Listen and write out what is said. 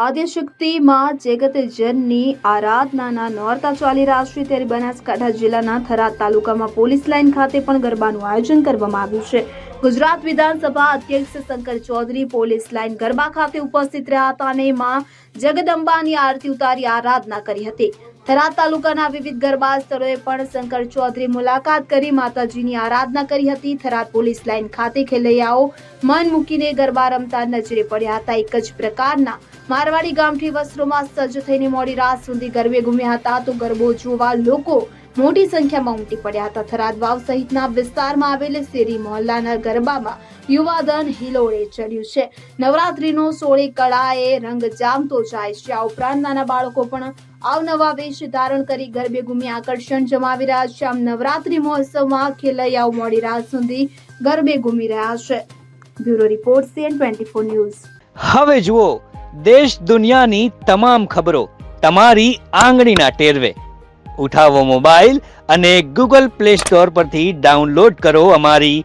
આદ્યશક્તિમાં જગતજનની આરાધનાના નોરતા ચાલી રહ્યા છે ત્યારે બનાસકાંઠા જિલ્લાના થરાદ તાલુકામાં પોલીસ લાઇન ખાતે પણ ગરબાનું આયોજન કરવામાં આવ્યું છે. ગુજરાત વિધાનસભા અધ્યક્ષ શંકર ચૌધરી પોલીસ લાઇન ગરબા ખાતે ઉપસ્થિત રહ્યા હતા અને માં જગદંબાની આરતી ઉતારી આરાધના કરી હતી. થરાદ તાલુકાના વિવિધ ગરબા સ્થળોએ પણ શંકર ચૌધરી મુલાકાત કરી, માતાજીની આરાધના કરી હતી. થરાદ પોલીસ લાઇન ખાતે ખેલૈયાઓ મન મૂકીને ગરબા રમતા નજરે પડ્યા હતા. એક જ પ્રકારના મારવાડી ગામઠી વસ્ત્રોમાં સજ્જ થઈને મોડી રાત સુધી ગરબે ઘૂમ્યા હતા તો ગરબો જોવા લોકો મોટી સંખ્યામાં ઉમટી પડ્યા હતા. થરાદ વાવ સહિતના વિસ્તારમાં આવેલ શેરી મોહલ્લાના ગરબામાં યુવાધન હિલોળે ચડ્યું છે. નવરાત્રીનો સોળી કળાએ રંગ જામતો જાય છે. આ ઉપરાંત નાના બાળકો પણ અવનવા વેશ ધારણ કરી ગરબે ઘૂમી આકર્ષણ જમાવી રહ્યા છે. આમ નવરાત્રી મહોત્સવમાં ખેલૈયાઓ મોડી રાત સુધી ગરબે ઘૂમી રહ્યા છે. Bureau report CN twenty four news. હવે જુઓ, દેશ દુનિયાની તમામ ખબરો તમારી આંગળીના ટેરવે. ઉઠાવો મોબાઈલ અને ગૂગલ પ્લે સ્ટોર પરથી ડાઉનલોડ કરો અમારી